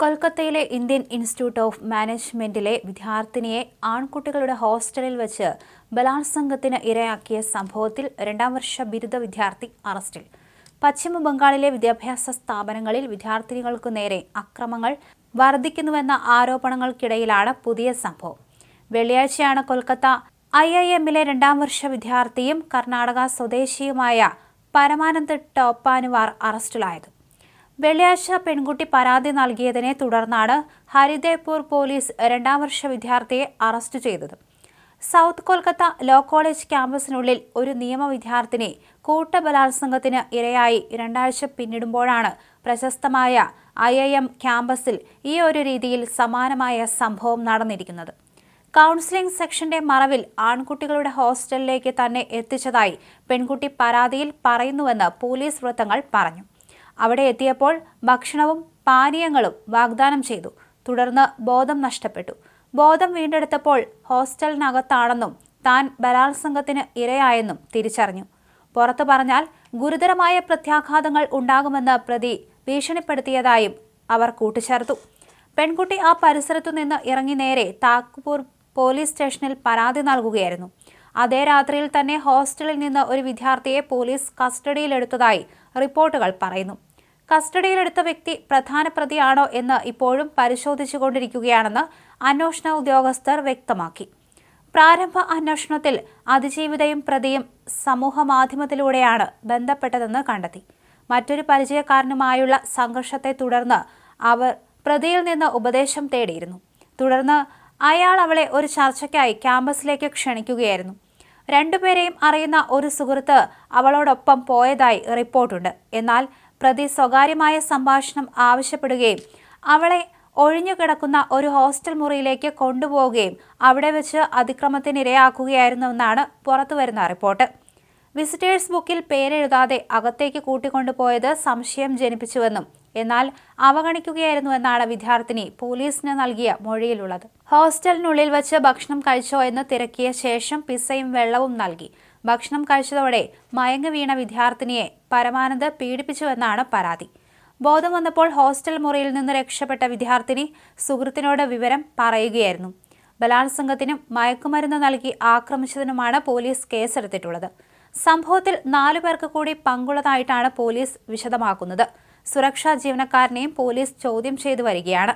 കൊൽക്കത്തയിലെ Indian institute of മാനേജ്മെന്റിലെ വിദ്യാർത്ഥിനിയെ ആൺകുട്ടികളുടെ ഹോസ്റ്റലിൽ വെച്ച് ബലാത്സംഗത്തിന് ഇരയാക്കിയ സംഭവത്തിൽ രണ്ടാം വർഷ ബിരുദ വിദ്യാർത്ഥി അറസ്റ്റിൽ. പശ്ചിമ ബംഗാളിലെ വിദ്യാഭ്യാസ സ്ഥാപനങ്ങളിൽ വിദ്യാർത്ഥിനികൾക്കു നേരെ അക്രമങ്ങൾ വർദ്ധിക്കുന്നുവെന്ന ആരോപണങ്ങൾക്കിടയിലാണ് പുതിയ സംഭവം. വെള്ളിയാഴ്ചയാണ് കൊൽക്കത്ത ഐ ഐ എമ്മിലെ രണ്ടാം വർഷ വിദ്യാർത്ഥിയും കർണാടക സ്വദേശിയുമായ പരമാനന്ദ് ടോപ്പാനുവാർ അറസ്റ്റിലായത്. വെള്ളിയാഴ്ച പെൺകുട്ടി പരാതി നൽകിയതിനെ തുടർന്നാണ് ഹരിദേപൂർ പോലീസ് രണ്ടാം വർഷ വിദ്യാർത്ഥിയെ അറസ്റ്റ് ചെയ്തത്. സൗത്ത് കൊൽക്കത്ത ലോ കോളേജ് ക്യാമ്പസിനുള്ളിൽ ഒരു നിയമ വിദ്യാർത്ഥിനി കൂട്ടബലാത്സംഗത്തിന് ഇരയായി രണ്ടാഴ്ച പിന്നിടുമ്പോഴാണ് പ്രശസ്തമായ ഐ ഐ എം ക്യാമ്പസിൽ ഈ ഒരു രീതിയിൽ സമാനമായ സംഭവം നടന്നിരിക്കുന്നത്. കൗൺസിലിംഗ് സെക്ഷന്റെ മറവിൽ ആൺകുട്ടികളുടെ ഹോസ്റ്റലിലേക്ക് തന്നെ എത്തിച്ചതായി പെൺകുട്ടി പരാതിയിൽ പറയുന്നുവെന്ന് പോലീസ് വൃത്തങ്ങൾ പറഞ്ഞു. അവിടെ എത്തിയപ്പോൾ ഭക്ഷണവും പാനീയങ്ങളും വാഗ്ദാനം ചെയ്തു. തുടർന്ന് ബോധം നഷ്ടപ്പെട്ടു. ബോധം വീണ്ടെടുത്തപ്പോൾ ഹോസ്റ്റലിനകത്താണെന്നും താൻ ബലാത്സംഗത്തിന് ഇരയായെന്നും തിരിച്ചറിഞ്ഞു. പുറത്തു പറഞ്ഞാൽ ഗുരുതരമായ പ്രത്യാഘാതങ്ങൾ ഉണ്ടാകുമെന്ന് പ്രതി ഭീഷണിപ്പെടുത്തിയതായും അവർ കൂട്ടിച്ചേർത്തു. പെൺകുട്ടി ആ പരിസരത്തു നിന്ന് ഇറങ്ങി നേരെ താക്കൂർ പോലീസ് സ്റ്റേഷനിൽ പരാതി നൽകുകയായിരുന്നു. അതേ രാത്രിയിൽ തന്നെ ഹോസ്റ്റലിൽ നിന്ന് ഒരു വിദ്യാർത്ഥിയെ പോലീസ് കസ്റ്റഡിയിലെടുത്തതായി റിപ്പോർട്ടുകൾ പറയുന്നു. കസ്റ്റഡിയിലെടുത്ത വ്യക്തി പ്രധാന പ്രതിയാണോ എന്ന് ഇപ്പോഴും പരിശോധിച്ചുകൊണ്ടിരിക്കുകയാണെന്ന് അന്വേഷണ ഉദ്യോഗസ്ഥർ വ്യക്തമാക്കി. പ്രാരംഭ അന്വേഷണത്തിൽ അതിജീവിതയും പ്രതിയും സമൂഹമാധ്യമത്തിലൂടെയാണ് ബന്ധപ്പെട്ടതെന്ന് കണ്ടെത്തി. മറ്റൊരു പരിചയക്കാരനുമായുള്ള സംഘർഷത്തെ തുടർന്ന് അവർ പ്രതിയിൽ നിന്ന് ഉപദേശം തേടിയിരുന്നു. തുടർന്ന് അയാൾ അവളെ ഒരു ചർച്ചയ്ക്കായി ക്യാമ്പസിലേക്ക് ക്ഷണിക്കുകയായിരുന്നു. രണ്ടുപേരെയും അറിയുന്ന ഒരു സുഹൃത്ത് അവളോടൊപ്പം പോയതായി റിപ്പോർട്ടുണ്ട്. എന്നാൽ പ്രതി സ്വകാര്യമായ സംഭാഷണം ആവശ്യപ്പെടുകയും അവളെ ഒഴിഞ്ഞുകിടക്കുന്ന ഒരു ഹോസ്റ്റൽ മുറിയിലേക്ക് കൊണ്ടുപോവുകയും അവിടെ വെച്ച് അതിക്രമത്തിനിരയാക്കുകയായിരുന്നുവെന്നാണ് പുറത്തുവരുന്ന റിപ്പോർട്ട്. വിസിറ്റേഴ്സ് ബുക്കിൽ പേരെഴുതാതെ അകത്തേക്ക് കൂട്ടിക്കൊണ്ടുപോയത് സംശയം ജനിപ്പിച്ചുവെന്നും എന്നാൽ അവഗണിക്കുകയായിരുന്നു എന്നാണ് വിദ്യാർത്ഥിനി പോലീസിന് നൽകിയ മൊഴിയിലുള്ളത്. ഹോസ്റ്റലിനുള്ളിൽ വച്ച് ഭക്ഷണം കഴിച്ചോ എന്ന് തിരക്കിയ ശേഷം പിസ്സയും വെള്ളവും നൽകി. ഭക്ഷണം കഴിച്ചതോടെ മയങ്ങി വീണ വിദ്യാർത്ഥിനിയെ പരമാനന്ദ് പീഡിപ്പിച്ചുവെന്നാണ് പരാതി. ബോധം വന്നപ്പോൾ ഹോസ്റ്റൽ മുറിയിൽ നിന്ന് രക്ഷപ്പെട്ട വിദ്യാർത്ഥിനി സുഹൃത്തിനോട് വിവരം പറയുകയായിരുന്നു. ബലാത്സംഗത്തിനും മയക്കുമരുന്ന് നൽകി ആക്രമിച്ചതിനുമാണ് പോലീസ് കേസെടുത്തിട്ടുള്ളത്. സംഭവത്തിൽ നാലു പേർക്ക് കൂടി പങ്കുള്ളതായിട്ടാണ് പോലീസ് വിശദമാക്കുന്നത്. സുരക്ഷാ ജീവനക്കാരനെയും പോലീസ് ചോദ്യം ചെയ്തു വരികയാണ്.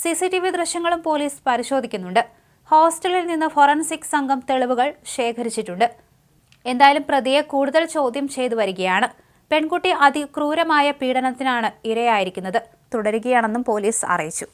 സി സി ടി വി ദൃശ്യങ്ങളും പോലീസ് പരിശോധിക്കുന്നുണ്ട്. ഹോസ്റ്റലിൽ നിന്ന് ഫോറൻസിക് സംഘം തെളിവുകൾ ശേഖരിച്ചിട്ടുണ്ട്. എന്തായാലും പ്രതിയെ കൂടുതൽ ചോദ്യം ചെയ്തു വരികയാണ്. പെൺകുട്ടി അതിക്രൂരമായ പീഡനത്തിനാണ് ഇരയായിരിക്കുന്നത്. തുടരുകയാണെന്നും പോലീസ് അറിയിച്ചു.